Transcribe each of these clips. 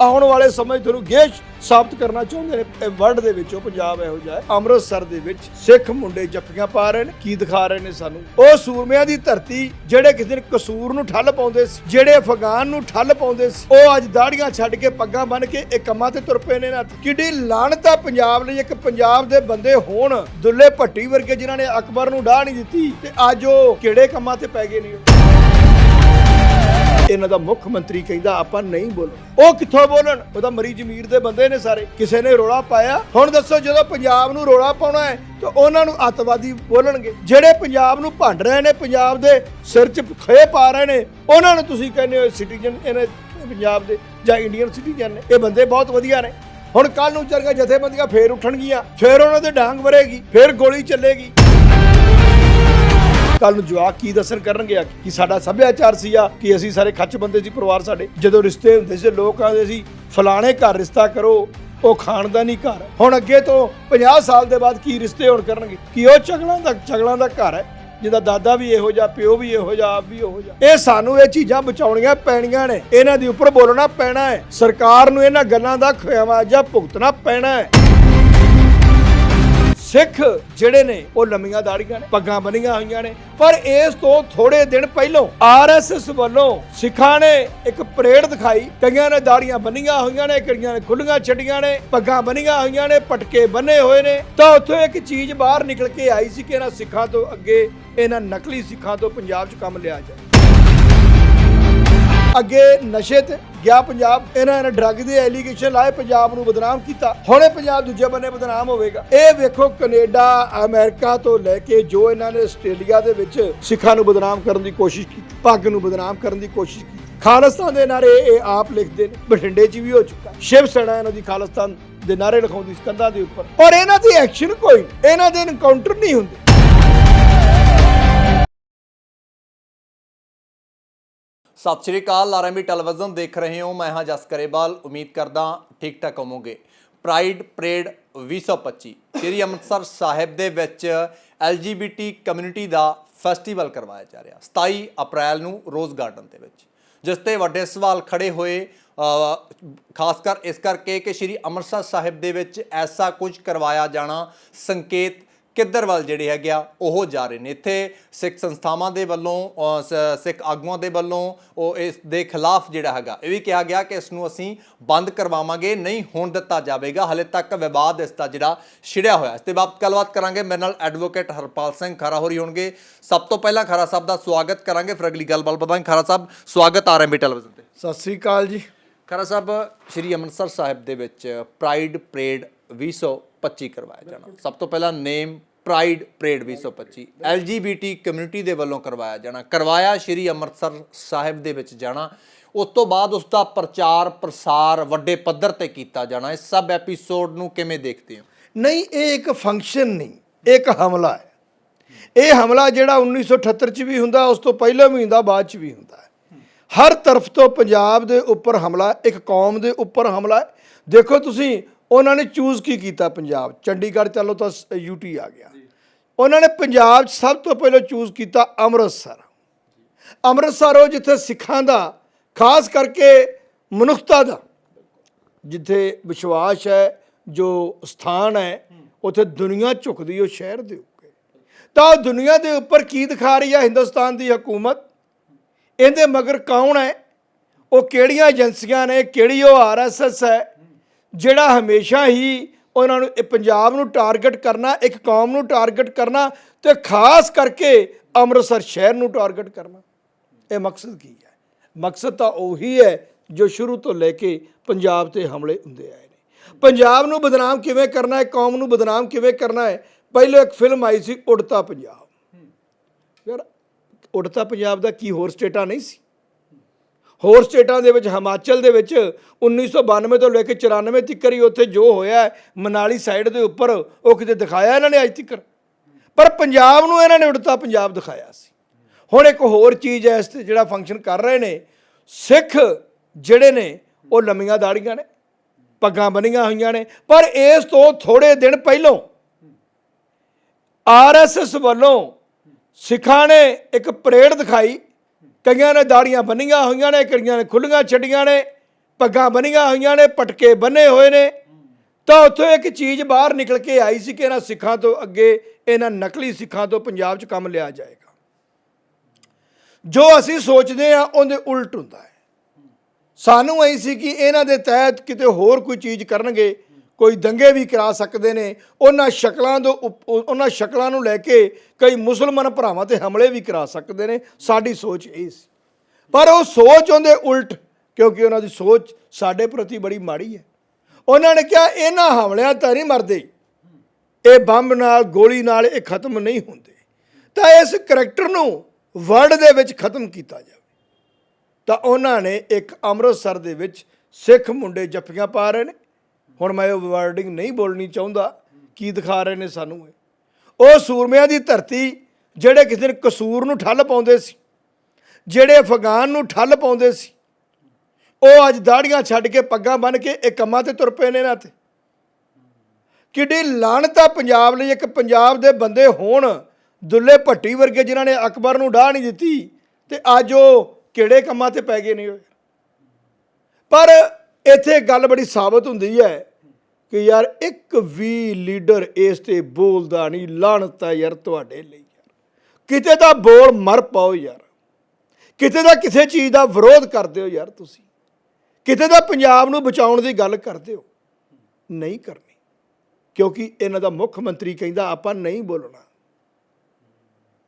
ਆਉਣ ਵਾਲੇ ਸਮੇਂ ਤੁਹਾਨੂੰ ਗੇਸ਼ ਸਾਬਤ ਕਰਨਾ ਚਾਹੁੰਦੇ ਨੇ। ਵਰਲਡ ਦੇ ਵਿੱਚੋਂ ਪੰਜਾਬ ਇਹੋ ਜਿਹਾ ਅੰਮ੍ਰਿਤਸਰ ਦੇ ਵਿੱਚ ਸਿੱਖ ਮੁੰਡੇ ਜੱਫੀਆਂ ਪਾ ਰਹੇ ਨੇ। ਕੀ ਦਿਖਾ ਰਹੇ ਨੇ ਸਾਨੂੰ? ਉਹ ਸੂਰਮਿਆਂ ਦੀ ਧਰਤੀ ਜਿਹੜੇ ਕਿਸੇ ਦਿਨ ਕਸੂਰ ਨੂੰ ਠੱਲ ਪਾਉਂਦੇ ਸੀ, ਜਿਹੜੇ ਅਫਗਾਨ ਨੂੰ ਠੱਲ ਪਾਉਂਦੇ ਸੀ, ਉਹ ਅੱਜ ਦਾੜੀਆਂ ਛੱਡ ਕੇ ਪੱਗਾਂ ਬੰਨ ਕੇ ਇਹ ਕੰਮਾਂ ਤੇ ਤੁਰ ਪਏ ਨੇ ਨਾ ਕਿੱਡੀ ਲਾਹਨਤ ਆ ਪੰਜਾਬ ਲਈ। ਇੱਕ ਪੰਜਾਬ ਦੇ ਬੰਦੇ ਹੋਣ ਦੁੱਲੇ ਭੱਟੀ ਵਰਗੇ ਜਿਨ੍ਹਾਂ ਨੇ ਅਕਬਰ ਨੂੰ ਡਾਹ ਨਹੀਂ ਦਿੱਤੀ ਤੇ ਅੱਜ ਉਹ ਕਿਹੜੇ ਕੰਮਾਂ ਤੇ ਪੈ ਗਏ ਨੇ? ਇਹਨਾਂ ਦਾ ਮੁੱਖ ਮੰਤਰੀ ਕਹਿੰਦਾ ਆਪਾਂ ਨਹੀਂ ਬੋਲਣਾ। ਉਹ ਕਿੱਥੋਂ ਬੋਲਣ? ਉਹਦਾ ਮਰੀ ਜ਼ਮੀਰ ਦੇ ਬੰਦੇ ਨੇ ਸਾਰੇ। ਕਿਸੇ ਨੇ ਰੋਲਾ ਪਾਇਆ? ਹੁਣ ਦੱਸੋ ਜਦੋਂ ਪੰਜਾਬ ਨੂੰ ਰੋਲਾ ਪਾਉਣਾ ਹੈ, ਤਾਂ ਉਹਨਾਂ ਨੂੰ ਅੱਤਵਾਦੀ ਬੋਲਣਗੇ। ਜਿਹੜੇ ਪੰਜਾਬ ਨੂੰ ਭੰਡ ਰਹੇ ਨੇ, ਪੰਜਾਬ ਦੇ ਸਿਰ 'ਚ ਖੇ ਪਾ ਰਹੇ ਨੇ, ਉਹਨਾਂ ਨੂੰ ਤੁਸੀਂ ਕਹਿੰਦੇ ਹੋ ਸਿਟੀਜ਼ਨ ਇਹਨੇ ਪੰਜਾਬ ਦੇ ਜਾਂ ਇੰਡੀਅਨ ਸਿਟੀਜ਼ਨ ਨੇ। ਇਹ ਬੰਦੇ ਬਹੁਤ ਵਧੀਆ ਨੇ। ਹੁਣ ਕੱਲ ਨੂੰ ਚਰਗਾ ਜਥੇਬੰਦੀਆਂ ਫੇਰ ਉੱਠਣਗੀਆਂ, ਫੇਰ ਉਹਨਾਂ ਦੇ ਡਾਂਗ ਵਰੇਗੀ, ਫੇਰ ਗੋਲੀ ਚੱਲੇਗੀ। ਕੱਲ ਨੂੰ ਜਵਾਕ ਕੀ ਦੱਸਣ ਕਰਨਗੇ ਆ? ਕਿ ਸਾਡਾ ਸੱਭਿਆਚਾਰ ਸੀ ਆ ਕਿ ਅਸੀਂ ਸਾਰੇ ਖੱਚ ਬੰਦੇ ਸੀ ਪਰਿਵਾਰ ਸਾਡੇ। ਜਦੋਂ ਰਿਸ਼ਤੇ ਹੁੰਦੇ ਸੀ, ਲੋਕ ਆਉਂਦੇ ਸੀ, ਫਲਾਣੇ ਘਰ ਰਿਸ਼ਤਾ ਕਰੋ, ਉਹ ਖਾਨਦਾਨੀ ਘਰ। ਹੁਣ ਅੱਗੇ ਤੋਂ 50 ਸਾਲ ਦੇ ਬਾਅਦ ਕੀ ਰਿਸ਼ਤੇ ਹੋਣ ਕਰਨਗੇ? ਕਿ ਉਹ ਚਗਲਾਂ ਦਾ ਚਗਲਾਂ ਦਾ ਘਰ ਹੈ? ਜਿਹਦਾ ਦਾਦਾ ਵੀ ਇਹੋ ਜਿਹਾ, ਪਿਓ ਵੀ ਇਹੋ ਜਿਹਾ, ਆਪ ਵੀ ਇਹੋ ਜਿਹਾ। ਇਹ ਸਾਨੂੰ ਇਹ ਚੀਜ਼ਾਂ ਬਚਾਉਣੀਆਂ ਪੈਣੀਆਂ ਨੇ। ਇਹਨਾਂ ਦੇ ਉੱਪਰ ਬੋਲਣਾ ਪੈਣਾ ਹੈ। ਸਰਕਾਰ ਨੂੰ ਇਹਨਾਂ ਗੱਲਾਂ ਦਾ ਖਿਆਵਾਜਾ ਭੁਗਤਣਾ ਪੈਣਾ ਹੈ। ਸਿੱਖ ਜਿਹੜੇ ਨੇ, ਉਹ ਲੰਮੀਆਂ ਦਾੜੀਆਂ ਨੇ, ਪੱਗਾਂ ਬੰਨੀਆਂ ਹੋਈਆਂ ਨੇ। ਪਰ ਇਸ ਤੋਂ ਥੋੜੇ ਦਿਨ ਪਹਿਲਾਂ ਆਰਐਸਐਸ ਵੱਲੋਂ ਸਿੱਖਾਂ ਨੇ ਇੱਕ ਪਰੇਡ ਦਿਖਾਈ। ਕਈਆਂ ਨੇ ਦਾੜੀਆਂ ਬੰਨੀਆਂ ਹੋਈਆਂ ਨੇ, ਕਈਆਂ ਨੇ ਖੁੱਲੀਆਂ ਛੱਡੀਆਂ ਨੇ, ਪੱਗਾਂ ਬੰਨੀਆਂ ਹੋਈਆਂ ਨੇ, ਪਟਕੇ ਬੰਨੇ ਹੋਏ ਨੇ। ਤਾਂ ਉੱਥੋਂ ਇੱਕ ਚੀਜ਼ ਬਾਹਰ ਨਿਕਲ ਕੇ ਆਈ ਸੀ ਕਿ ਇਹਨਾਂ ਸਿੱਖਾਂ ਤੋਂ ਅੱਗੇ, ਇਹਨਾਂ ਨਕਲੀ ਸਿੱਖਾਂ ਤੋਂ ਪੰਜਾਬ 'ਚ ਕੰਮ ਲਿਆ ਜਾਏ। ਅੱਗੇ ਨਸ਼ੇ ਤੇ ਗਿਆ ਪੰਜਾਬ, ਇਹਨਾਂ ਨੇ ਡਰੱਗ ਦੇ ਐਲੀਗੇਸ਼ਨ ਲਾਏ, ਪੰਜਾਬ ਨੂੰ ਬਦਨਾਮ ਕੀਤਾ। ਹੁਣੇ ਪੰਜਾਬ ਦੂਜੇ ਬੰਨੇ ਬਦਨਾਮ ਹੋਵੇਗਾ। ਇਹ ਵੇਖੋ ਕੈਨੇਡਾ, ਅਮਰੀਕਾ ਤੋਂ ਲੈ ਕੇ ਜੋ ਇਹਨਾਂ ਨੇ ਆਸਟ੍ਰੇਲੀਆ ਦੇ ਵਿੱਚ ਸਿੱਖਾਂ ਨੂੰ ਬਦਨਾਮ ਕਰਨ ਦੀ ਕੋਸ਼ਿਸ਼ ਕੀਤੀ, ਪੱਗ ਨੂੰ ਬਦਨਾਮ ਕਰਨ ਦੀ ਕੋਸ਼ਿਸ਼ ਕੀਤੀ। ਖਾਲਿਸਤਾਨ ਦੇ ਨਾਰੇ ਇਹ ਆਪ ਲਿਖਦੇ ਨੇ, ਬਠਿੰਡੇ 'ਚ ਵੀ ਹੋ ਚੁੱਕਾ। ਸ਼ਿਵ ਸੈਨਾ ਇਹਨਾਂ ਦੀ ਖਾਲਿਸਤਾਨ ਦੇ ਨਾਰੇ ਲਿਖਾਉਂਦੀ ਸੀ ਕੰਧਾਂ ਦੇ ਉੱਪਰ। ਔਰ ਇਹਨਾਂ ਦੀ ਐਕਸ਼ਨ ਕੋਈ, ਇਹਨਾਂ ਦੇ ਇਨਕਾਊਂਟਰ ਨਹੀਂ ਹੁੰਦੇ। ਸਤਿ ਸ਼੍ਰੀ ਅਕਾਲ ਆਰਐਮਬੀ ਟੈਲੀਵਿਜ਼ਨ ਦੇਖ ਰਹੇ ਹੋ। ਮੈਂ ਹਾਂ ਜਸ ਕਰੇਵਾਲ ਉਮੀਦ ਕਰਦਾ ਠੀਕ ਠਾਕ ਹੋਵੋਗੇ। ਪ੍ਰਾਈਡ ਪਰੇਡ 2025 ਸ੍ਰੀ ਅੰਮ੍ਰਿਤਸਰ ਸਾਹਿਬ ਦੇ ਵਿੱਚ ਐਲਜੀਬੀਟੀ ਕਮਿਊਨਿਟੀ ਦਾ ਫੈਸਟੀਵਲ ਕਰਵਾਇਆ ਜਾ ਰਿਹਾ। 27 ਅਪ੍ਰੈਲ ਨੂੰ ਰੋਜ਼ ਗਾਰਡਨ ਦੇ ਵਿੱਚ। ਜਿਸ ਤੇ ਵੱਡੇ ਸਵਾਲ ਖੜੇ ਹੋਏ ਖਾਸ ਕਰ ਇਸ ਕਰਕੇ ਕਿ ਸ੍ਰੀ ਅੰਮ੍ਰਿਤਸਰ ਸਾਹਿਬ ਦੇ ਵਿੱਚ ਐਸਾ ਕੁਝ ਕਰਵਾਇਆ ਜਾਣਾ ਸੰਕੇਤ ਕਿੱਧਰ ਵੱਲ ਜਿਹੜੇ ਹੈਗੇ ਆ ਉਹ ਜਾ ਰਹੇ ਨੇ। ਇੱਥੇ ਸਿੱਖ ਸੰਸਥਾਵਾਂ ਦੇ ਵੱਲੋਂ ਸਿੱਖ ਆਗੂਆਂ ਦੇ ਵੱਲੋਂ ਉਹ ਇਸ ਦੇ ਖਿਲਾਫ ਜਿਹੜਾ ਹੈਗਾ ਇਹ ਵੀ ਕਿਹਾ ਗਿਆ ਕਿ ਇਸ ਨੂੰ ਅਸੀਂ ਬੰਦ ਕਰਵਾਵਾਂਗੇ ਨਹੀਂ ਹੋਣ ਦਿੱਤਾ ਜਾਵੇਗਾ। ਹਲੇ ਤੱਕ ਵਿਵਾਦ ਇਸ ਦਾ ਜਿਹੜਾ ਛਿੜਿਆ ਹੋਇਆ। ਇਸ ਤੇ ਬਾਬਤ ਗੱਲਬਾਤ ਕਰਾਂਗੇ। ਮੇਰੇ ਨਾਲ ਐਡਵੋਕੇਟ ਹਰਪਾਲ ਸਿੰਘ ਖਰਾ ਹੋਰੀ ਹੋਣਗੇ। ਸਭ ਤੋਂ ਪਹਿਲਾਂ ਖਰਾ ਸਾਹਿਬ ਦਾ ਸਵਾਗਤ ਕਰਾਂਗੇ। ਫਿਰ ਅਗਲੀ ਗੱਲਬਾਤ ਵਧਾਂਗੇ। ਖਰਾ ਸਾਹਿਬ ਸਵਾਗਤ ਆਰਐਮਬੀ ਟੈਲੀਵਿਜ਼ਨ ਤੇ। ਸਤਿ ਸ੍ਰੀ ਅਕਾਲ ਜੀ। ਖਰਾ ਸਾਹਿਬ ਸ਼੍ਰੀ ਅੰਮ੍ਰਿਤਸਰ ਸਾਹਿਬ ਦੇ ਵਿੱਚ ਪ੍ਰਾਈਡ ਪਰੇਡ 2025 ਕਰਵਾਇਆ ਜਾਣਾ। ਸਭ ਤੋਂ ਪਹਿਲਾਂ name pride parade 2025 LGBT community ਦੇ ਵੱਲੋਂ ਕਰਵਾਇਆ ਜਾਣਾ। ਕਰਵਾਇਆ ਸ਼੍ਰੀ ਅੰਮ੍ਰਿਤਸਰ ਸਾਹਿਬ ਦੇ ਵਿੱਚ ਜਾਣਾ। ਉਸ ਤੋਂ ਬਾਅਦ ਉਸ ਦਾ ਪ੍ਰਚਾਰ, ਪ੍ਰਸਾਰ ਵੱਡੇ ਪੱਧਰ ਤੇ ਕੀਤਾ ਜਾਣਾ। ਇਸ ਸਭ ਐਪੀਸੋਡ ਨੂੰ ਕਿਵੇਂ ਦੇਖਦੇ ਹੋ? ਨਹੀਂ, ਇਹ ਇੱਕ ਫੰਕਸ਼ਨ ਨਹੀਂ। ਇਹ ਇੱਕ ਹਮਲਾ ਹੈ। ਇਹ ਹਮਲਾ ਜਿਹੜਾ 1978 ਚ ਵੀ ਹੁੰਦਾ, ਉਸ ਤੋਂ ਪਹਿਲਾਂ ਵੀ ਹੁੰਦਾ, ਬਾਅਦ ਚ ਵੀ ਹੁੰਦਾ ਹਰ ਤਰਫ ਤੋਂ ਪੰਜਾਬ ਦੇ ਉੱਪਰ ਹਮਲਾ, ਇੱਕ ਕੌਮ ਦੇ ਉੱਪਰ ਹਮਲਾ ਦੇਖੋ ਤੁਸੀਂ, ਉਹਨਾਂ ਨੇ ਚੂਜ਼ ਕੀ ਕੀਤਾ ਪੰਜਾਬ? ਚੰਡੀਗੜ੍ਹ ਚਲੋ ਤਾਂ ਯੂਟੀ ਆ ਗਿਆ। ਉਹਨਾਂ ਨੇ ਪੰਜਾਬ 'ਚ ਸਭ ਤੋਂ ਪਹਿਲਾਂ ਚੂਜ਼ ਕੀਤਾ ਅੰਮ੍ਰਿਤਸਰ। ਅੰਮ੍ਰਿਤਸਰ ਉਹ ਜਿੱਥੇ ਸਿੱਖਾਂ ਦਾ, ਖਾਸ ਕਰਕੇ ਮਨੁੱਖਤਾ ਦਾ, ਜਿੱਥੇ ਵਿਸ਼ਵਾਸ ਹੈ, ਜੋ ਸਥਾਨ ਹੈ, ਉੱਥੇ ਦੁਨੀਆ ਝੁਕਦੀ ਉਹ ਸ਼ਹਿਰ ਦੇ ਉੱਤੇ। ਤਾਂ ਉਹ ਦੁਨੀਆ ਦੇ ਉੱਪਰ ਕੀ ਦਿਖਾ ਰਹੀ ਹੈ ਹਿੰਦੁਸਤਾਨ ਦੀ ਹਕੂਮਤ? ਇਹਦੇ ਮਗਰ ਕੌਣ ਹੈ? ਉਹ ਕਿਹੜੀਆਂ ਏਜੰਸੀਆਂ ਨੇ? ਕਿਹੜੀ ਉਹ ਆਰਐਸਐਸ ਹੈ? ਜਿਹੜਾ ਹਮੇਸ਼ਾ ਹੀ ਉਹਨਾਂ ਨੂੰ, ਇਹ ਪੰਜਾਬ ਨੂੰ ਟਾਰਗੇਟ ਕਰਨਾ, ਇੱਕ ਕੌਮ ਨੂੰ ਟਾਰਗੇਟ ਕਰਨਾ ਤੇ ਖਾਸ ਕਰਕੇ ਅੰਮ੍ਰਿਤਸਰ ਸ਼ਹਿਰ ਨੂੰ ਟਾਰਗੇਟ ਕਰਨਾ। ਇਹ ਮਕਸਦ ਕੀ ਹੈ? ਮਕਸਦ ਤਾਂ ਉਹੀ ਹੈ ਜੋ ਸ਼ੁਰੂ ਤੋਂ ਲੈ ਕੇ ਪੰਜਾਬ ਤੇ ਹਮਲੇ ਹੁੰਦੇ ਆਏ ਨੇ। ਪੰਜਾਬ ਨੂੰ ਬਦਨਾਮ ਕਿਵੇਂ ਕਰਨਾ ਹੈ? ਕੌਮ ਨੂੰ ਬਦਨਾਮ ਕਿਵੇਂ ਕਰਨਾ ਹੈ? ਪਹਿਲਾਂ ਇੱਕ ਫਿਲਮ ਆਈ ਸੀ, ਉੜਤਾ ਪੰਜਾਬ। ਯਾਰ, ਉੜਤਾ ਪੰਜਾਬ ਦਾ ਕੀ ਹੋਰ ਸਟੇਟਾਂ ਨਹੀਂ ਸੀ? ਹੋਰ ਸਟੇਟਾਂ ਦੇ ਵਿੱਚ, ਹਿਮਾਚਲ ਦੇ ਵਿੱਚ 1992 ਤੋਂ ਲੈ ਕੇ 94 ਤੱਕ ਹੀ ਉੱਥੇ ਜੋ ਹੋਇਆ ਮਨਾਲੀ ਸਾਈਡ ਦੇ ਉੱਪਰ, ਉਹ ਕਿਤੇ ਦਿਖਾਇਆ ਇਹਨਾਂ ਨੇ ਅੱਜ ਤੱਕ? ਪਰ ਪੰਜਾਬ ਨੂੰ ਇਹਨਾਂ ਨੇ ਉੜਤਾ ਪੰਜਾਬ ਦਿਖਾਇਆ ਸੀ। ਹੁਣ ਇੱਕ ਹੋਰ ਚੀਜ਼ ਹੈ, ਇਸ ਤੇ ਜਿਹੜਾ ਫੰਕਸ਼ਨ ਕਰ ਰਹੇ ਨੇ, ਸਿੱਖ ਜਿਹੜੇ ਨੇ, ਉਹ ਲੰਮੀਆਂ ਦਾੜੀਆਂ ਨੇ, ਪੱਗਾਂ ਬੰਨੀਆਂ ਹੋਈਆਂ ਨੇ, ਪਰ ਇਸ ਤੋਂ ਥੋੜੇ ਦਿਨ ਪਹਿਲਾਂ ਆਰਐਸਐਸ ਵੱਲੋਂ ਸਿੱਖਾਂ ਨੇ ਇੱਕ ਪਰੇਡ ਦਿਖਾਈ ਕਈਆਂ ਨੇ ਦਾੜੀਆਂ ਬੰਨੀਆਂ ਹੋਈਆਂ ਨੇ, ਕਈਆਂ ਨੇ ਖੁੱਲੀਆਂ ਛੱਡੀਆਂ ਨੇ, ਪੱਗਾਂ ਬੰਨੀਆਂ ਹੋਈਆਂ ਨੇ, ਪਟਕੇ ਬੰਨੇ ਹੋਏ ਨੇ। ਤਾਂ ਉੱਥੋਂ ਇੱਕ ਚੀਜ਼ ਬਾਹਰ ਨਿਕਲ ਕੇ ਆਈ ਸੀ ਕਿ ਇਹਨਾਂ ਸਿੱਖਾਂ ਤੋਂ ਅੱਗੇ, ਇਹਨਾਂ ਨਕਲੀ ਸਿੱਖਾਂ ਤੋਂ ਪੰਜਾਬ 'ਚ ਕੰਮ ਲਿਆ ਜਾਏਗਾ। ਜੋ ਅਸੀਂ ਸੋਚਦੇ ਆ ਉਹਦੇ ਉਲਟ ਹੁੰਦਾ ਹੈ। ਸਾਨੂੰ ਐ ਸੀ ਕਿ ਇਹਨਾਂ ਦੇ ਤਹਿਤ ਕਿਤੇ ਹੋਰ ਕੋਈ ਚੀਜ਼ ਕਰਨਗੇ ਕੋਈ ਦੰਗੇ ਵੀ ਕਰਾ ਸਕਦੇ ਨੇ, ਉਹਨਾਂ ਸ਼ਕਲਾਂ ਤੋਂ ਉਪ- ਉਹਨਾਂ ਸ਼ਕਲਾਂ ਨੂੰ ਲੈ ਕੇ ਕਈ ਮੁਸਲਮਾਨ ਭਰਾਵਾਂ ਤੇ ਹਮਲੇ ਵੀ ਕਰਾ ਸਕਦੇ ਨੇ, ਸਾਡੀ ਸੋਚ ਇਹ ਸੀ। ਪਰ ਉਹ ਸੋਚ ਉਹਦੇ ਉਲਟ, ਕਿਉਂਕਿ ਉਹਨਾਂ ਦੀ ਸੋਚ ਸਾਡੇ ਪ੍ਰਤੀ ਬੜੀ ਮਾੜੀ ਹੈ। ਉਹਨਾਂ ਨੇ ਕਿਹਾ, ਇਹਨਾਂ ਹਮਲਿਆਂ ਤਾਂ ਨਹੀਂ ਮਰਦੇ। ਇਹ ਬੰਬ ਨਾਲ, ਗੋਲੀ ਨਾਲ ਇਹ ਖਤਮ ਨਹੀਂ ਹੁੰਦੇ। ਤਾਂ ਇਸ ਕਰੈਕਟਰ ਨੂੰ ਵਰਲਡ ਦੇ ਵਿੱਚ ਖਤਮ ਕੀਤਾ ਜਾਵੇ। ਤਾਂ ਉਹਨਾਂ ਨੇ ਇੱਕ ਅੰਮ੍ਰਿਤਸਰ ਦੇ ਵਿੱਚ ਸਿੱਖ ਮੁੰਡੇ ਜੱਫੀਆਂ ਪਾ ਰਹੇ ਨੇ। ਹੁਣ ਮੈਂ ਉਹ ਵਰਡਿੰਗ ਨਹੀਂ ਬੋਲਣੀ ਚਾਹੁੰਦਾ, ਕੀ ਦਿਖਾ ਰਹੇ ਨੇ ਸਾਨੂੰ ਇਹ। ਉਹ ਸੂਰਮਿਆਂ ਦੀ ਧਰਤੀ ਜਿਹੜੇ ਕਿਸੇ ਦਿਨ ਕਸੂਰ ਨੂੰ ਠੱਲ ਪਾਉਂਦੇ ਸੀ, ਜਿਹੜੇ ਅਫਗਾਨ ਨੂੰ ਠੱਲ ਪਾਉਂਦੇ ਸੀ, ਉਹ ਅੱਜ ਦਾੜੀਆਂ ਛੱਡ ਕੇ ਪੱਗਾਂ ਬੰਨ ਕੇ ਇਹ ਕੰਮਾਂ ਤੇ ਤੁਰ ਪਏ ਨੇ ਇਹਨਾਂ ਤੇ। ਕਿੱਡੀ ਲਾਹਨਤ ਆ ਪੰਜਾਬ ਲਈ, ਇੱਕ ਪੰਜਾਬ ਦੇ ਬੰਦੇ ਹੋਣ, ਦੁੱਲੇ ਭੱਟੀ ਵਰਗੇ ਜਿਨ੍ਹਾਂ ਨੇ ਅਕਬਰ ਨੂੰ ਡਾਹ ਨਹੀਂ ਦਿੱਤੀ, ਤੇ ਅੱਜ ਉਹ ਕਿਹੜੇ ਕੰਮਾਂ ਤੇ ਪੈ ਗਏ ਨੇ। ਉਹ ਪਰ ਇੱਥੇ ਗੱਲ ਬੜੀ ਸਾਬਤ ਹੁੰਦੀ ਹੈ ਕਿ ਯਾਰ ਇੱਕ ਵੀ ਲੀਡਰ ਇਸ ਤੇ ਬੋਲਦਾ ਨਹੀਂ, ਲਾਹਨਤ ਹੈ ਯਾਰ ਤੁਹਾਡੇ ਲਈ ਯਾਰ। ਕਿਤੇ ਦਾ ਬੋਲ ਮਰ ਪਾਓ ਯਾਰ। ਕਿਤੇ ਦਾ ਕਿਸੇ ਚੀਜ਼ ਦਾ ਵਿਰੋਧ ਕਰਦੇ ਹੋ ਯਾਰ ਤੁਸੀਂ। ਕਿਤੇ ਦਾ ਪੰਜਾਬ ਨੂੰ ਬਚਾਉਣ ਦੀ ਗੱਲ ਕਰਦੇ ਹੋ। ਨਹੀਂ ਕਰਨੀ। ਕਿਉਂਕਿ ਇਹਨਾਂ ਦਾ ਮੁੱਖ ਮੰਤਰੀ ਕਹਿੰਦਾ ਆਪਾਂ ਨਹੀਂ ਬੋਲਣਾ।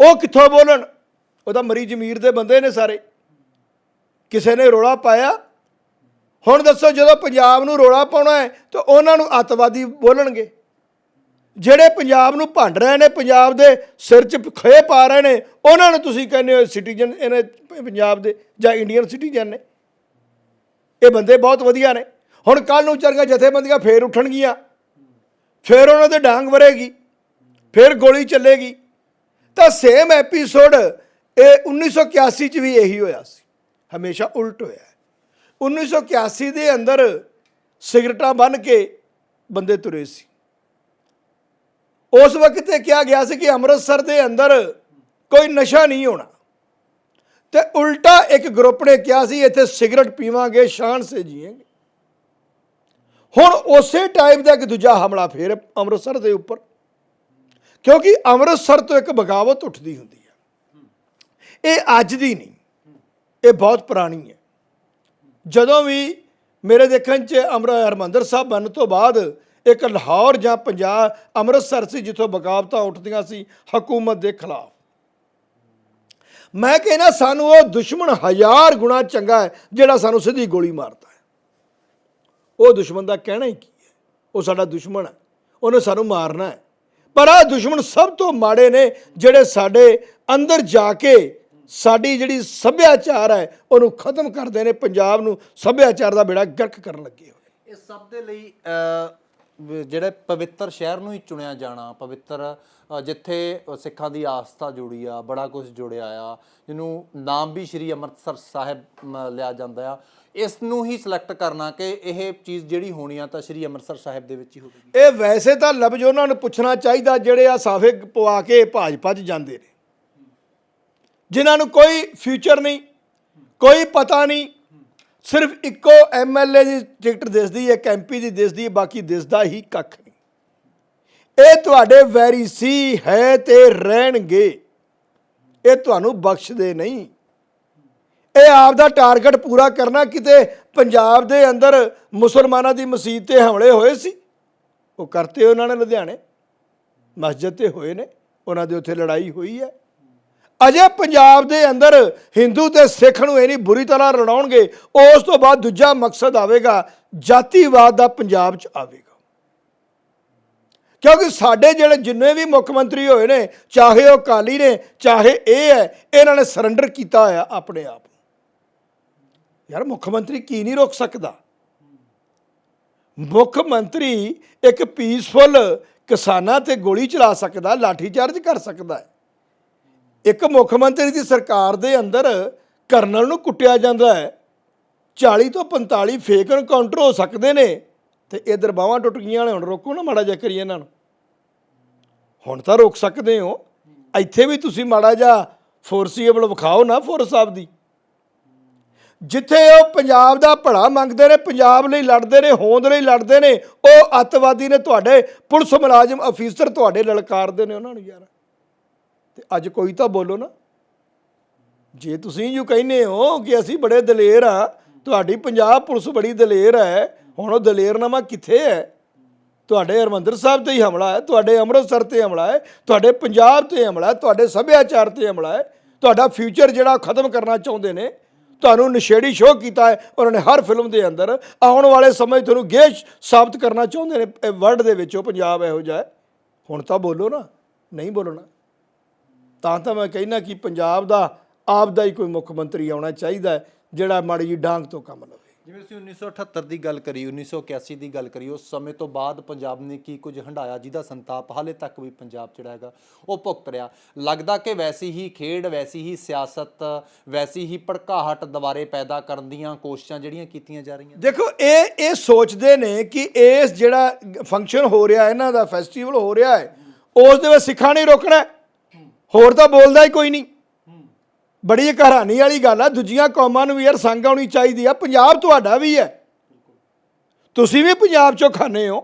ਉਹ ਕਿੱਥੋਂ ਬੋਲਣ? ਉਹਦਾ ਮਰੀ ਜ਼ਮੀਰ ਦੇ ਬੰਦੇ ਨੇ ਸਾਰੇ। ਕਿਸੇ ਨੇ ਰੋਲਾ ਪਾਇਆ ਹੁਣ ਦੱਸੋ ਜਦੋਂ ਪੰਜਾਬ ਨੂੰ ਰੋਲਾ ਪਾਉਣਾ ਹੈ, ਤਾਂ ਉਹਨਾਂ ਨੂੰ ਅੱਤਵਾਦੀ ਬੋਲਣਗੇ। ਜਿਹੜੇ ਪੰਜਾਬ ਨੂੰ ਭੰਡ ਰਹੇ ਨੇ, ਪੰਜਾਬ ਦੇ ਸਿਰ 'ਚ ਖੇ ਪਾ ਰਹੇ ਨੇ, ਉਹਨਾਂ ਨੂੰ ਤੁਸੀਂ ਕਹਿੰਦੇ ਹੋ ਸਿਟੀਜ਼ਨ ਇਹਨੇ ਪੰਜਾਬ ਦੇ ਜਾਂ ਇੰਡੀਅਨ ਸਿਟੀਜ਼ਨ ਨੇ। ਇਹ ਬੰਦੇ ਬਹੁਤ ਵਧੀਆ ਨੇ। ਹੁਣ ਕੱਲ ਨੂੰ ਚਰਗਾ ਜਥੇਬੰਦੀਆਂ ਫੇਰ ਉੱਠਣਗੀਆਂ। ਫੇਰ ਉਹਨਾਂ ਦੇ ਡਾਂਗ ਵਰੇਗੀ। ਫੇਰ ਗੋਲੀ ਚੱਲੇਗੀ। ਤਾਂ ਸੇਮ ਐਪੀਸੋਡ ਇਹ 1981 ਚ ਵੀ ਇਹੀ ਹੋਇਆ ਸੀ। ਹਮੇਸ਼ਾ ਉਲਟ ਹੋਇਆ। 1981 ਦੇ ਅੰਦਰ ਸਿਗਰਟਾਂ ਬੰਨ ਕੇ ਬੰਦੇ ਤੁਰੇ ਸੀ। ਉਸ ਵਕਤ 'ਤੇ ਕਿਹਾ ਗਿਆ ਸੀ ਕਿ ਅੰਮ੍ਰਿਤਸਰ ਦੇ ਅੰਦਰ ਕੋਈ ਨਸ਼ਾ ਨਹੀਂ ਹੋਣਾ। ਤੇ ਉਲਟਾ ਇੱਕ ਗਰੁੱਪ ਨੇ ਕਿਹਾ ਸੀ, ਇੱਥੇ ਸਿਗਰਟ ਪੀਵਾਂਗੇ, ਸ਼ਾਨ ਸੇ ਜੀਵਾਂਗੇ ਹੁਣ ਉਸੇ ਟਾਈਪ ਦਾ ਇੱਕ ਦੂਜਾ ਹਮਲਾ ਫੇਰ ਅੰਮ੍ਰਿਤਸਰ ਦੇ ਉੱਪਰ। ਕਿਉਂਕਿ ਅੰਮ੍ਰਿਤਸਰ ਤੋਂ ਇੱਕ ਬਗਾਵਤ ਉੱਠਦੀ ਹੁੰਦੀ ਹੈ। ਇਹ ਅੱਜ ਦੀ ਨਹੀਂ, ਇਹ ਬਹੁਤ ਪੁਰਾਣੀ ਹੈ। ਜਦੋਂ ਵੀ ਮੇਰੇ ਦੇਖਣ 'ਚ ਅਮਰ ਹਰਮੰਦਰ ਸਾਹਿਬ ਬਣਨ ਤੋਂ ਬਾਅਦ ਇੱਕ ਲਾਹੌਰ ਜਾਂ ਪੰਜਾਬ ਅੰਮ੍ਰਿਤਸਰ ਸੀ ਜਿੱਥੋਂ ਬਗਾਵਤਾਂ ਉੱਠਦੀਆਂ ਸੀ ਹਕੂਮਤ ਦੇ ਖਿਲਾਫ। ਮੈਂ ਕਹਿੰਦਾ ਸਾਨੂੰ ਉਹ ਦੁਸ਼ਮਣ ਹਜ਼ਾਰ ਗੁਣਾ ਚੰਗਾ ਹੈ ਜਿਹੜਾ ਸਾਨੂੰ ਸਿੱਧੀ ਗੋਲੀ ਮਾਰਦਾ ਹੈ। ਉਹ ਦੁਸ਼ਮਣ ਦਾ ਕਹਿਣਾ ਹੀ ਕੀ ਹੈ? ਉਹ ਸਾਡਾ ਦੁਸ਼ਮਣ ਹੈ। ਉਹਨੇ ਸਾਨੂੰ ਮਾਰਨਾ ਹੈ। ਪਰ ਆ ਦੁਸ਼ਮਣ ਸਭ ਤੋਂ ਮਾੜੇ ਨੇ ਜਿਹੜੇ ਸਾਡੇ ਅੰਦਰ ਜਾ ਕੇ ਸਾਡੀ ਜਿਹੜੀ ਸੱਭਿਆਚਾਰ ਹੈ ਉਹਨੂੰ ਖਤਮ ਕਰਦੇ ਨੇ ਪੰਜਾਬ ਨੂੰ ਸੱਭਿਆਚਾਰ ਦਾ ਬੇੜਾ ਗਰਕ ਕਰਨ ਲੱਗੇ ਹੋਏ ਇਹ ਸਭ ਦੇ ਲਈ ਜਿਹੜੇ ਪਵਿੱਤਰ ਸ਼ਹਿਰ ਨੂੰ ਹੀ ਚੁਣਿਆ ਜਾਣਾ ਪਵਿੱਤਰ ਜਿੱਥੇ ਸਿੱਖਾਂ ਦੀ ਆਸਥਾ ਜੁੜੀ ਆ ਬੜਾ ਕੁਝ ਜੁੜਿਆ ਆ ਜਿਹਨੂੰ ਨਾਮ ਵੀ ਸ਼੍ਰੀ ਅੰਮ੍ਰਿਤਸਰ ਸਾਹਿਬ ਲਿਆ ਜਾਂਦਾ ਆ ਇਸ ਨੂੰ ਹੀ ਸਿਲੈਕਟ ਕਰਨਾ ਕਿ ਇਹ ਚੀਜ਼ ਜਿਹੜੀ ਹੋਣੀ ਆ ਤਾਂ ਸ਼੍ਰੀ ਅੰਮ੍ਰਿਤਸਰ ਸਾਹਿਬ ਦੇ ਵਿੱਚ ਹੀ ਹੋਵੇਗੀ। ਇਹ ਵੈਸੇ ਤਾਂ ਲਫ਼ਜ਼ ਉਹਨਾਂ ਨੂੰ ਪੁੱਛਣਾ ਚਾਹੀਦਾ ਜਿਹੜੇ ਆ ਸਾਫੇ ਪਵਾ ਕੇ ਭਾਜਪਾ 'ਚ ਜਾਂਦੇ ਨੇ। ਜਿਨ੍ਹਾਂ ਨੂੰ ਕੋਈ ਫਿਊਚਰ ਨਹੀਂ, ਕੋਈ ਪਤਾ ਨਹੀਂ, ਸਿਰਫ ਇੱਕੋ ਐਮਐਲਏ ਦੀ ਟਿਕਟ ਦਿਸਦੀ ਹੈ ਇੱਕ ਐਮਪੀ ਦੀ ਦਿਸਦੀ ਹੈ, ਬਾਕੀ ਦਿਸਦਾ ਹੀ ਕੱਖ ਨਹੀਂ। ਇਹ ਤੁਹਾਡੇ ਵੈਰੀ ਸੀ ਹੈ ਤੇ ਰਹਿਣਗੇ। ਇਹ ਤੁਹਾਨੂੰ ਬਖਸ਼ਦੇ ਨਹੀਂ। ਇਹ ਆਪ ਦਾ ਟਾਰਗੇਟ ਪੂਰਾ ਕਰਨਾ ਕਿਤੇ ਪੰਜਾਬ ਦੇ ਅੰਦਰ ਮੁਸਲਮਾਨਾਂ ਦੀ ਮਸਜਿਦ ਤੇ ਹਮਲੇ ਹੋਏ ਸੀ। ਉਹ ਕਰਤੇ ਉਹਨਾਂ ਨੇ ਲੁਧਿਆਣੇ। ਮਸਜਿਦ ਤੇ ਹੋਏ ਨੇ। ਉਹਨਾਂ ਦੇ ਉੱਥੇ ਲੜਾਈ ਹੋਈ ਹੈ। ਅਜੇ ਪੰਜਾਬ ਦੇ ਅੰਦਰ ਹਿੰਦੂ ਤੇ ਸਿੱਖ ਨੂੰ ਇਨੀ ਬੁਰੀ ਤਰ੍ਹਾਂ ਲੜਾਉਣਗੇ ਉਸ ਤੋਂ ਬਾਅਦ ਦੂਜਾ ਮਕਸਦ ਆਵੇਗਾ, ਜਾਤੀਵਾਦ ਦਾ ਪੰਜਾਬ 'ਚ ਆਵੇਗਾ। ਕਿਉਂਕਿ ਸਾਡੇ ਜਿਹੜੇ ਜਿੰਨੇ ਵੀ ਮੁੱਖ ਮੰਤਰੀ ਹੋਏ ਨੇ, ਚਾਹੇ ਉਹ ਕਾਲੀ ਨੇ, ਚਾਹੇ ਇਹ ਹੈ, ਇਹਨਾਂ ਨੇ ਸਰੈਂਡਰ ਕੀਤਾ ਹੋਇਆ ਆਪਣੇ ਆਪ ਨੂੰ। ਯਾਰ ਮੁੱਖ ਮੰਤਰੀ ਕੀ ਨਹੀਂ ਰੋਕ ਸਕਦਾ? ਮੁੱਖ ਮੰਤਰੀ ਇੱਕ ਪੀਸਫੁਲ ਕਿਸਾਨਾਂ ਤੇ ਗੋਲੀ ਚਲਾ ਸਕਦਾ, ਲਾਠੀਚਾਰਜ ਕਰ ਸਕਦਾ ਹੈ। ਇੱਕ ਮੁੱਖ ਮੰਤਰੀ ਦੀ ਸਰਕਾਰ ਦੇ ਅੰਦਰ ਕਰਨਲ ਨੂੰ ਕੁੱਟਿਆ ਜਾਂਦਾ ਹੈ। 40 ਤੋਂ 45 ਫੇਕ ਐਨਕਾਊਂਟਰ ਹੋ ਸਕਦੇ ਨੇ ਤੇ ਇਹ ਬਾਹਾਂ ਟੁੱਟ ਗਈਆਂ ਨੇ, ਹੁਣ ਰੋਕੋ ਨਾ ਮਾੜਾ ਜਿਹਾ ਕਰੀਏ ਇਹਨਾਂ ਨੂੰ। ਹੁਣ ਤਾਂ ਰੋਕ ਸਕਦੇ ਹੋ। ਇੱਥੇ ਵੀ ਤੁਸੀਂ ਮਾੜਾ ਜਿਹਾ ਫੋਰਸੀਏਬਲ ਵਿਖਾਓ ਨਾ ਫੋਰ ਸਾਹਿਬ ਦੀ। ਜਿੱਥੇ ਉਹ ਪੰਜਾਬ ਦਾ ਭਲਾ ਮੰਗਦੇ ਨੇ, ਪੰਜਾਬ ਲਈ ਲੜਦੇ ਨੇ, ਹੋਂਦ ਲਈ ਲੜਦੇ ਨੇ, ਉਹ ਅੱਤਵਾਦੀ ਨੇ ਤੁਹਾਡੇ ਪੁਲਿਸ ਮੁਲਾਜ਼ਮ ਅਫੀਸਰ ਤੁਹਾਡੇ ਲਲਕਾਰਦੇ ਨੇ ਉਹਨਾਂ ਨੂੰ ਯਾਰ। ਤੇ ਅੱਜ ਕੋਈ ਤਾਂ ਬੋਲੋ ਨਾ। ਜੇ ਤੁਸੀਂ ਜੋ ਕਹਿੰਦੇ ਹੋ ਕਿ ਅਸੀਂ ਬੜੇ ਦਲੇਰ ਆ, ਤੁਹਾਡੀ ਪੰਜਾਬ ਪੁਲਿਸ ਬੜੀ ਦਲੇਰ ਹੈ, ਹੁਣ ਉਹ ਦਲੇਰਨਾਮਾ ਕਿੱਥੇ ਹੈ? ਤੁਹਾਡੇ ਹਰਮੰਦਰ ਸਾਹਿਬ ਤੇ ਹੀ ਹਮਲਾ ਹੈ, ਤੁਹਾਡੇ ਅੰਮ੍ਰਿਤਸਰ ਤੇ ਹਮਲਾ ਹੈ, ਤੁਹਾਡੇ ਪੰਜਾਬ ਤੇ ਹਮਲਾ ਹੈ, ਤੁਹਾਡੇ ਸੱਭਿਆਚਾਰ ਤੇ ਹਮਲਾ ਹੈ। ਤੁਹਾਡਾ ਫਿਊਚਰ ਜਿਹੜਾ ਖਤਮ ਕਰਨਾ ਚਾਹੁੰਦੇ ਨੇ। ਤੁਹਾਨੂੰ ਨਸ਼ੇੜੀ ਸ਼ੋਅ ਕੀਤਾ ਹੈ, ਉਹਨਾਂ ਨੇ ਹਰ ਫਿਲਮ ਦੇ ਅੰਦਰ ਆਉਣ ਵਾਲੇ ਸਮੇਂ 'ਚ ਤੁਹਾਨੂੰ ਗੇਸ਼ ਸਾਬਤ ਕਰਨਾ ਚਾਹੁੰਦੇ ਨੇ। ਵਰਲਡ ਦੇ ਵਿੱਚ ਉਹ ਪੰਜਾਬ ਇਹੋ ਜਿਹਾ ਹੁਣ ਤਾਂ ਬੋਲੋ ਨਾ, ਨਹੀਂ ਬੋਲਣਾ। ਤਾਂ ਤਾਂ ਮੈਂ ਕਹਿੰਦਾ ਕਿ ਪੰਜਾਬ ਦਾ ਆਪ ਦਾ ਹੀ ਕੋਈ ਮੁੱਖ ਮੰਤਰੀ ਆਉਣਾ ਚਾਹੀਦਾ ਹੈ ਜਿਹੜਾ ਮਾੜੀ ਜੀ ਡਾਂਗ ਤੋਂ ਕੰਮ ਲਵੇ। ਜਿਵੇਂ ਤੁਸੀਂ 1978 ਦੀ ਗੱਲ ਕਰੀ 1981 ਦੀ ਗੱਲ ਕਰੀ ਉਸ ਸਮੇਂ ਤੋਂ ਬਾਅਦ ਪੰਜਾਬ ਨੇ ਕੀ ਕੁਝ ਹੰਡਾਇਆ ਜਿਹਦਾ ਸੰਤਾਪ ਹਾਲੇ ਤੱਕ ਵੀ ਪੰਜਾਬ ਜਿਹੜਾ ਹੈਗਾ ਉਹ ਭੁਗਤ ਰਿਹਾ। ਲੱਗਦਾ ਕਿ ਵੈਸੀ ਹੀ ਖੇਡ ਵੈਸੀ ਹੀ ਸਿਆਸਤ ਵੈਸੀ ਹੀ ਭੜਕਾਹਟ ਦੁਬਾਰੇ ਪੈਦਾ ਕਰਨ ਦੀਆਂ ਕੋਸ਼ਿਸ਼ਾਂ ਜਿਹੜੀਆਂ ਕੀਤੀਆਂ ਜਾ ਰਹੀਆਂ। ਦੇਖੋ ਇਹ ਇਹ ਸੋਚਦੇ ਨੇ ਕਿ ਇਸ ਜਿਹੜਾ ਫੰਕਸ਼ਨ ਹੋ ਰਿਹਾ ਇਹਨਾਂ ਦਾ ਫੈਸਟੀਵਲ ਹੋ ਰਿਹਾ ਹੈ ਉਸ ਦੇ ਵਿੱਚ ਸਿੱਖਾਂ ਨੇ ਰੋਕਣਾ। ਹੋਰ ਤਾਂ ਬੋਲਦਾ ਹੀ ਕੋਈ ਨਹੀਂ। ਬੜੀ ਇੱਕ ਹੈਰਾਨੀ ਵਾਲੀ ਗੱਲ ਆ, ਦੂਜੀਆਂ ਕੌਮਾਂ ਨੂੰ ਵੀ ਯਾਰ ਸੰਗ ਆਉਣੀ ਚਾਹੀਦੀ ਆ, ਪੰਜਾਬ ਤੁਹਾਡਾ ਵੀ ਹੈ। ਤੁਸੀਂ ਵੀ ਪੰਜਾਬ ਚੋਂ ਖਾਣੇ ਹੋ।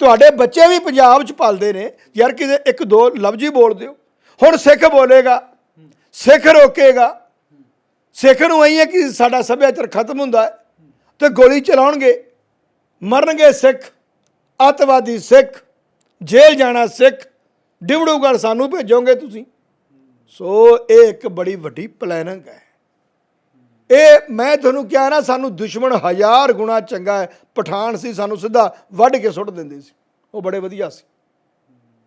ਤੁਹਾਡੇ ਬੱਚੇ ਵੀ ਪੰਜਾਬ ਚ ਪਲਦੇ ਨੇ। ਯਾਰ ਕਿਤੇ ਇੱਕ ਦੋ ਲਫ਼ਜ਼ ਹੀ ਬੋਲ ਦਿਓ। ਹੁਣ ਸਿੱਖ ਬੋਲੇਗਾ, ਸਿੱਖ ਰੋਕੇਗਾ। ਸਿੱਖ ਨੂੰ ਐਂ ਹੈ ਕਿ ਸਾਡਾ ਸੱਭਿਆਚਾਰ ਖਤਮ ਹੁੰਦਾ ਹੈ ਤੇ ਗੋਲੀ ਚਲਾਉਣਗੇ। ਮਰਨਗੇ ਸਿੱਖ, ਅੱਤਵਾਦੀ ਸਿੱਖ, ਜੇਲ੍ਹ ਜਾਣਾ ਸਿੱਖ। ਡਿਵੜੂਗੜ ਸਾਨੂੰ ਭੇਜੋਗੇ ਤੁਸੀਂ। ਸੋ ਇਹ ਇੱਕ ਬੜੀ ਵੱਡੀ ਪਲੈਨਿੰਗ ਹੈ। ਇਹ ਮੈਂ ਤੁਹਾਨੂੰ ਕਿਹਾ ਨਾ, ਸਾਨੂੰ ਦੁਸ਼ਮਣ ਹਜ਼ਾਰ ਗੁਣਾ ਚੰਗਾ ਹੈ। ਪਠਾਨ ਸੀ, ਸਾਨੂੰ ਸਿੱਧਾ ਵੱਢ ਕੇ ਸੁੱਟ ਦਿੰਦੇ ਸੀ। ਉਹ ਬੜੇ ਵਧੀਆ ਸੀ।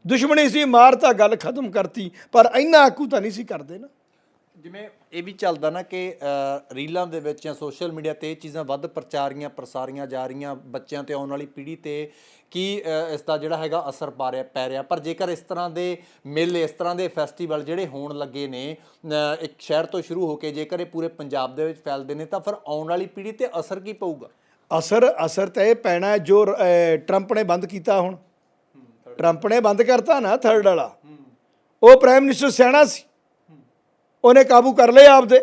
ਦੁਸ਼ਮਣੀ ਸੀ ਮਾਰਤਾ ਗੱਲ ਖਤਮ ਕਰਤੀ, ਪਰ ਇੰਨਾ ਆਕੂ ਤਾਂ ਨਹੀਂ ਸੀ ਕਰਦੇ ਨਾ। ਜਿਵੇਂ ਇਹ ਵੀ ਚੱਲਦਾ ਨਾ ਕਿ ਰੀਲਾਂ ਦੇ ਵਿੱਚ ਜਾਂ ਸੋਸ਼ਲ ਮੀਡੀਆ ਤੇ ਇਹ ਚੀਜ਼ਾਂ ਵੱਧ ਪ੍ਰਚਾਰੀਆਂ ਪ੍ਰਸਾਰੀਆਂ ਜਾ ਰਹੀਆਂ ਬੱਚਿਆਂ ਤੇ ਆਉਣ ਵਾਲੀ ਪੀੜ੍ਹੀ ਤੇ ਕੀ ਇਸ ਦਾ ਜਿਹੜਾ ਹੈਗਾ ਅਸਰ ਪਾ ਰਿਹਾ ਪੈ ਰਿਹਾ। ਪਰ ਜੇਕਰ ਇਸ ਤਰ੍ਹਾਂ ਦੇ ਮੇਲੇ ਇਸ ਤਰ੍ਹਾਂ ਦੇ ਫੈਸਟੀਵਲ ਜਿਹੜੇ ਹੋਣ ਲੱਗੇ ਨੇ ਇੱਕ ਸ਼ਹਿਰ ਤੋਂ ਸ਼ੁਰੂ ਹੋ ਕੇ ਜੇਕਰ ਇਹ ਪੂਰੇ ਪੰਜਾਬ ਦੇ ਵਿੱਚ ਫੈਲਦੇ ਨੇ ਤਾਂ ਫਿਰ ਆਉਣ ਵਾਲੀ ਪੀੜ੍ਹੀ ਤੇ ਅਸਰ ਕੀ ਪਊਗਾ? ਅਸਰ ਅਸਰ ਤਾਂ ਇਹ ਪੈਣਾ ਹੈ ਜੋ ਟਰੰਪ ਨੇ ਬੰਦ ਕੀਤਾ ਹੁਣ। ਟਰੰਪ ਨੇ ਬੰਦ ਕਰਤਾ ਨਾ ਥਰਡ ਵਾਲਾ। ਉਹ ਪ੍ਰਾਈਮ ਮਿਨਿਸਟਰ ਸਿਆਣਾ ਸੀ। ਉਹਨੇ ਕਾਬੂ ਕਰ ਲਏ ਆਪਦੇ।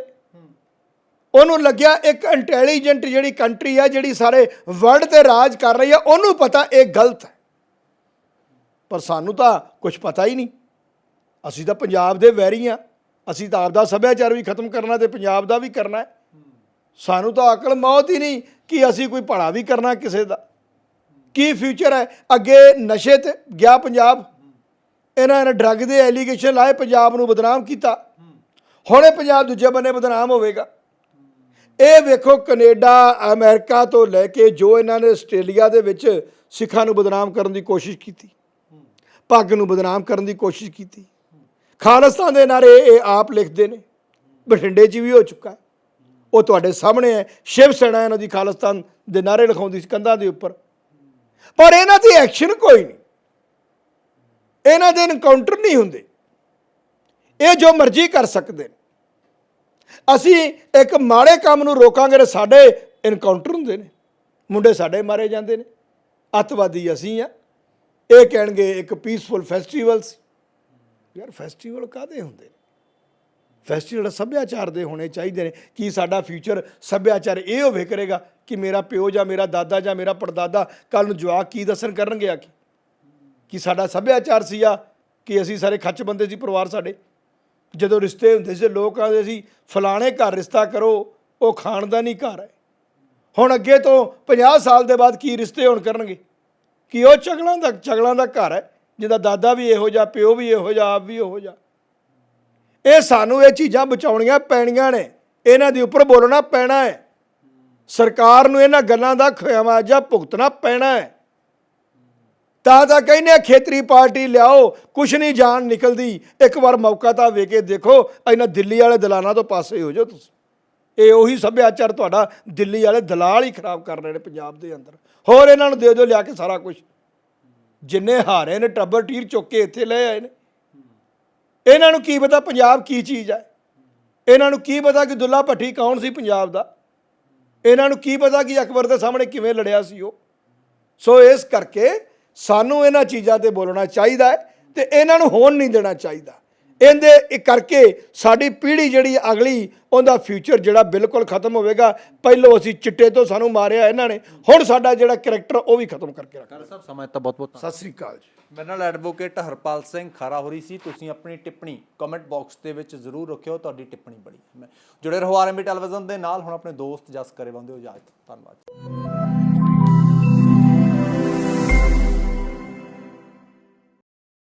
ਉਹਨੂੰ ਲੱਗਿਆ ਇੱਕ ਇੰਟੈਲੀਜੈਂਟ ਜਿਹੜੀ ਕੰਟਰੀ ਹੈ ਜਿਹੜੀ ਸਾਰੇ ਵਰਲਡ ਤੇ ਰਾਜ ਕਰ ਰਹੀ ਹੈ ਉਹਨੂੰ ਪਤਾ ਇਹ ਗਲਤ ਹੈ। ਪਰ ਸਾਨੂੰ ਤਾਂ ਕੁਝ ਪਤਾ ਹੀ ਨਹੀਂ। ਅਸੀਂ ਤਾਂ ਪੰਜਾਬ ਦੇ ਵੈਰੀ ਆ। ਅਸੀਂ ਤਾਂ ਆਪਦਾ ਸੱਭਿਆਚਾਰ ਵੀ ਖਤਮ ਕਰਨਾ ਤੇ ਪੰਜਾਬ ਦਾ ਵੀ ਕਰਨਾ ਸਾਨੂੰ ਤਾਂ ਅਕਲ ਮੌਤ ਹੀ ਨਹੀਂ ਕਿ ਅਸੀਂ ਕੋਈ ਭਲਾ ਵੀ ਕਰਨਾ ਕਿਸੇ ਦਾ। ਕੀ ਫਿਊਚਰ ਹੈ? ਅੱਗੇ ਨਸ਼ੇ ਤੇ ਗਿਆ ਪੰਜਾਬ। ਇਹਨਾਂ ਨੇ ਡਰੱਗ ਦੇ ਐਲੀਗੇਸ਼ਨ ਲਾਏ, ਪੰਜਾਬ ਨੂੰ ਬਦਨਾਮ ਕੀਤਾ। ਹੁਣੇ ਪੰਜਾਬ ਦੂਜੇ ਬੰਨੇ ਬਦਨਾਮ ਹੋਵੇਗਾ। ਇਹ ਵੇਖੋ ਕੈਨੇਡਾ, ਅਮਰੀਕਾ ਤੋਂ ਲੈ ਕੇ ਜੋ ਇਹਨਾਂ ਨੇ ਆਸਟ੍ਰੇਲੀਆ ਦੇ ਵਿੱਚ ਸਿੱਖਾਂ ਨੂੰ ਬਦਨਾਮ ਕਰਨ ਦੀ ਕੋਸ਼ਿਸ਼ ਕੀਤੀ, ਪੱਗ ਨੂੰ ਬਦਨਾਮ ਕਰਨ ਦੀ ਕੋਸ਼ਿਸ਼ ਕੀਤੀ। ਖਾਲਿਸਤਾਨ ਦੇ ਨਾਰੇ ਇਹ ਆਪ ਲਿਖਦੇ ਨੇ, ਬਠਿੰਡੇ 'ਚ ਵੀ ਹੋ ਚੁੱਕਾ ਉਹ ਤੁਹਾਡੇ ਸਾਹਮਣੇ ਹੈ, ਸ਼ਿਵ ਸੈਨਾ ਇਹਨਾਂ ਦੀ ਖਾਲਿਸਤਾਨ ਦੇ ਨਾਰੇ ਲਿਖਾਉਂਦੀ ਸੀ ਕੰਧਾਂ ਦੇ ਉੱਪਰ। ਪਰ ਇਹਨਾਂ ਦੀ ਐਕਸ਼ਨ ਕੋਈ ਨਹੀਂ। ਇਹਨਾਂ ਦੇ ਇਨਕਾਊਂਟਰ ਨਹੀਂ ਹੁੰਦੇ। ਇਹ ਜੋ ਮਰਜ਼ੀ ਕਰ ਸਕਦੇ ਨੇ। ਅਸੀਂ ਇੱਕ ਮਾੜੇ ਕੰਮ ਨੂੰ ਰੋਕਾਂਗੇ ਤੇ ਸਾਡੇ ਇਨਕਾਊਂਟਰ ਹੁੰਦੇ ਨੇ। ਮੁੰਡੇ ਸਾਡੇ ਮਾਰੇ ਜਾਂਦੇ ਨੇ। ਅੱਤਵਾਦੀ ਅਸੀਂ ਆ। ਇਹ ਕਹਿਣਗੇ ਇੱਕ ਪੀਸਫੁਲ ਫੈਸਟੀਵਲ ਸੀ ਯਾਰ ਫੈਸਟੀਵਲ ਕਾਦੇ ਹੁੰਦੇ ਨੇ? ਫੈਸਟੀਵਲ ਸੱਭਿਆਚਾਰ ਦੇ ਹੋਣੇ ਚਾਹੀਦੇ ਨੇ। ਕੀ ਸਾਡਾ ਫਿਊਚਰ ਸੱਭਿਆਚਾਰ ਇਹ ਹੋਵੇ ਕਰੇਗਾ ਕਿ ਮੇਰਾ ਪਿਓ ਜਾਂ ਮੇਰਾ ਦਾਦਾ ਜਾਂ ਮੇਰਾ ਪੜਦਾਦਾ ਕੱਲ ਨੂੰ ਜਵਾਕ ਕੀ ਦੱਸਣ ਕਰਨਗੇ ਆ ਕੇ? ਕਿ ਸਾਡਾ ਸੱਭਿਆਚਾਰ ਸੀ ਆ ਕਿ ਅਸੀਂ ਸਾਰੇ ਖੱਚ ਬੰਦੇ ਸੀ ਪਰਿਵਾਰ ਸਾਡੇ? ਜਦੋਂ ਰਿਸ਼ਤੇ ਹੁੰਦੇ ਸੀ, ਲੋਕ ਆਉਂਦੇ ਸੀ, ਫਲਾਣੇ ਘਰ ਰਿਸ਼ਤਾ ਕਰੋ, ਉਹ ਖਾਨਦਾਨੀ ਘਰ ਹੈ। ਹੁਣ ਅੱਗੇ ਤੋਂ 50 ਸਾਲ ਦੇ ਬਾਅਦ ਕੀ ਰਿਸ਼ਤੇ ਹੋਣ ਕਰਨਗੇ? ਕਿ ਉਹ ਚਗਲਾਂ ਦਾ ਚਗਲਾਂ ਦਾ ਘਰ ਹੈ, ਜਿਹਦਾ ਦਾਦਾ ਵੀ ਇਹੋ ਜਿਹਾ, ਪਿਓ ਵੀ ਇਹੋ ਜਿਹਾ, ਆਪ ਵੀ ਇਹੋ ਜਿਹਾ? ਇਹ ਸਾਨੂੰ ਇਹ ਚੀਜ਼ਾਂ ਬਚਾਉਣੀਆਂ ਪੈਣੀਆਂ ਨੇ। ਇਹਨਾਂ ਦੇ ਉੱਪਰ ਬੋਲਣਾ ਪੈਣਾ ਹੈ। ਸਰਕਾਰ ਨੂੰ ਇਹਨਾਂ ਗੱਲਾਂ ਦਾ ਖਿਆਮਾਜਾ ਭੁਗਤਣਾ ਪੈਣਾ ਹੈ। ਤਾਂ ਤਾਂ ਕਹਿੰਦੇ ਖੇਤਰੀ ਪਾਰਟੀ ਲਿਆਓ, ਕੁਛ ਨਹੀਂ ਜਾਣ ਨਿਕਲਦੀ। ਇੱਕ ਵਾਰ ਮੌਕਾ ਤਾਂ ਵੇ ਕੇ ਦੇਖੋ, ਇਹਨਾਂ ਦਿੱਲੀ ਵਾਲੇ ਦਲਾਲਾਂ ਤੋਂ ਪਾਸੇ ਹੋ ਜਾਓ ਤੁਸੀਂ। ਇਹ ਉਹੀ ਸੱਭਿਆਚਾਰ ਤੁਹਾਡਾ, ਦਿੱਲੀ ਵਾਲੇ ਦਲਾਲ ਹੀ ਖਰਾਬ ਕਰ ਰਹੇ ਨੇ ਪੰਜਾਬ ਦੇ ਅੰਦਰ। ਹੋਰ ਇਹਨਾਂ ਨੂੰ ਦੇ ਦਿਓ, ਲਿਆ ਕੇ ਸਾਰਾ ਕੁਝ ਜਿੰਨੇ ਹਾਰੇ ਨੇ, ਟੱਬਰ ਟੀਰ ਚੁੱਕ ਕੇ ਇੱਥੇ ਲੈ ਆਏ ਨੇ। ਇਹਨਾਂ ਨੂੰ ਕੀ ਪਤਾ ਪੰਜਾਬ ਕੀ ਚੀਜ਼ ਹੈ ਇਹਨਾਂ ਨੂੰ ਕੀ ਪਤਾ ਕਿ ਦੁੱਲਾ ਭੱਟੀ ਕੌਣ ਸੀ ਪੰਜਾਬ ਦਾ? ਇਹਨਾਂ ਨੂੰ ਕੀ ਪਤਾ ਕਿ ਅਕਬਰ ਦੇ ਸਾਹਮਣੇ ਕਿਵੇਂ ਲੜਿਆ ਸੀ ਉਹ? ਸੋ ਇਸ ਕਰਕੇ ਸਾਨੂੰ ਇਹਨਾਂ ਚੀਜ਼ਾਂ ਤੇ ਬੋਲਣਾ ਚਾਹੀਦਾ ਹੈ ਤੇ ਇਹਨਾਂ ਨੂੰ ਹੋਣ ਨਹੀਂ ਦੇਣਾ ਚਾਹੀਦਾ। ਇਹਦੇ ਇਹ ਕਰਕੇ ਸਾਡੀ ਪੀੜ੍ਹੀ ਜਿਹੜੀ ਅਗਲੀ ਉਹਦਾ ਫਿਊਚਰ ਜਿਹੜਾ ਬਿਲਕੁਲ ਖਤਮ ਹੋਵੇਗਾ। ਪਹਿਲੋਂ ਅਸੀਂ ਚਿੱਟੇ ਤੋਂ ਸਾਨੂੰ ਮਾਰਿਆ ਇਹਨਾਂ ਨੇ ਹੁਣ ਸਾਡਾ ਜਿਹੜਾ ਕੈਰੈਕਟਰ ਉਹ ਵੀ ਖਤਮ ਕਰਕੇ ਰੱਖਣਾ ਕਰ ਸਾਹਿਬ ਸਮਾਂ ਤਾਂ ਬਹੁਤ ਬਹੁਤ ਸਤਿ ਸ੍ਰੀ ਅਕਾਲ ਜੀ। ਮੇਰੇ ਨਾਲ ਐਡਵੋਕੇਟ ਹਰਪਾਲ ਸਿੰਘ ਖਾਰਾ ਹੋਰੀ ਸੀ। ਤੁਸੀਂ ਆਪਣੀ ਟਿੱਪਣੀ ਕਮੈਂਟ ਬਾਕਸ ਦੇ ਵਿੱਚ ਜ਼ਰੂਰ ਰੱਖਿਓ ਤੁਹਾਡੀ ਟਿੱਪਣੀ ਬੜੀ ਹੈ। ਮੈਂ ਜੁੜੇ ਰਹੋ ਆਰਐਮਬੀ ਟੈਲੀਵਿਜ਼ਨ ਦੇ ਨਾਲ ਹੁਣ ਆਪਣੇ ਦੋਸਤ ਜਸ ਕਰੇ ਬੰਦੇ ਹੋ। ਇਜਾਜ਼ਤ ਧੰਨਵਾਦ।